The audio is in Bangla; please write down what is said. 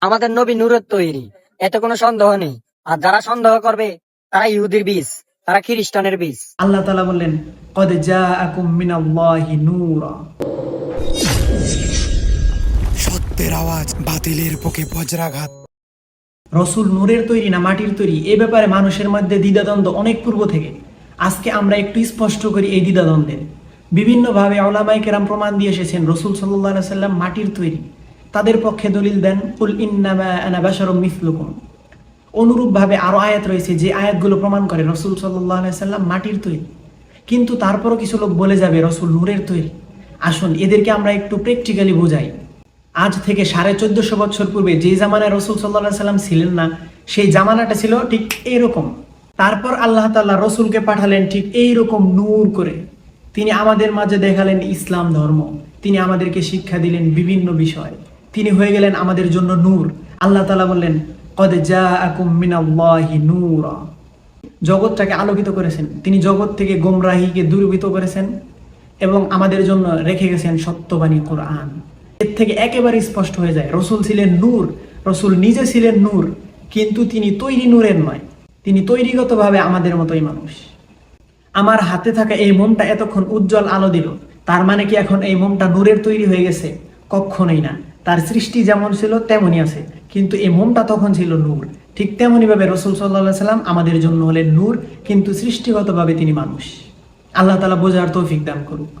আমাদের নবী নূরের তৈরি। এতে কোনো সন্দেহ নেই। আর যারা সন্দেহ করবে তারা ইহুদির বীজ তারা খ্রিস্টানের বীজ। আল্লাহ তালা বললেন কদ জাআকুম মিনাল্লাহি নূরা। সত্যের আওয়াজ বাতিলের পক্ষে বজ্রাঘাত। রসুল নূরের তৈরি না মাটির তৈরি? এ ব্যাপারে মানুষের মধ্যে দ্বিধাদ্বন্দ্ব অনেক পূর্ব থেকে। আজকে আমরা একটু স্পষ্ট করি এই দ্বিধাদ্বন্দ্বের। বিভিন্নভাবে আওলামাই কেরাম প্রমাণ দিয়ে এসেছেন রসুল সাল্লাহ সাল্লাম মাটির তৈরি। তাদের পক্ষে দলিল দেন, কুল ইন্নামা অনুরূপভাবে আরও আয়াত রয়েছে, যে আয়াতগুলো প্রমাণ করে রসুল সাল্লাম মাটির তৈরি। কিন্তু তারপরও কিছু লোক বলে যাবে, রসুল নূরের তৈরি। আসুন, এদেরকে আমরা একটু প্র্যাকটিক্যালি বোঝাই। আজ থেকে সাড়ে চোদ্দশো বছর পূর্বে যে জামানায় রসুল সাল্লাহ সাল্লাম ছিলেন না, সেই জামানাটা ছিল ঠিক এইরকম। তারপর আল্লাহ তাল্লাহ রসুলকে পাঠালেন ঠিক এইরকম নূর করে। তিনি আমাদের মাঝে দেখালেন ইসলাম ধর্ম। তিনি আমাদেরকে শিক্ষা দিলেন বিভিন্ন বিষয়। তিনি হয়ে গেলেন আমাদের জন্য নূর। আল্লাহ তালা বললেন, কদ জা আকুম নূরা। জগৎটাকে আলোকিত করেছেন। তিনি জগৎ থেকে গোমরাহিকে দূরীভূত করেছেন এবং আমাদের জন্য রেখে গেছেন সত্যবাণী কোরআন। এর থেকে একেবারে স্পষ্ট হয়ে যায়, রসুল ছিলেন নূর, রসুল নিজে ছিলেন নূর, কিন্তু তিনি তৈরি নূরের নয়। তিনি তৈরিগতভাবে আমাদের মতোই মানুষ। আমার হাতে থাকা এই মোমটা এতক্ষণ উজ্জ্বল আলো দিল। তার মানে কি এখন এই মোমটা নূরের তৈরি হয়ে গেছে? কখনোই না। তার সৃষ্টি যেমন ছিল, তেমনই আছে। কিন্তু এই মোমটা তখন ছিল নূর। ঠিক তেমনই ভাবে রসুল সাল্লাহ সাল্লাম আমাদের জন্য হলেন নূর, কিন্তু সৃষ্টিগতভাবে তিনি মানুষ। আল্লাহ তালা বোঝার তৌফিক দান করুক।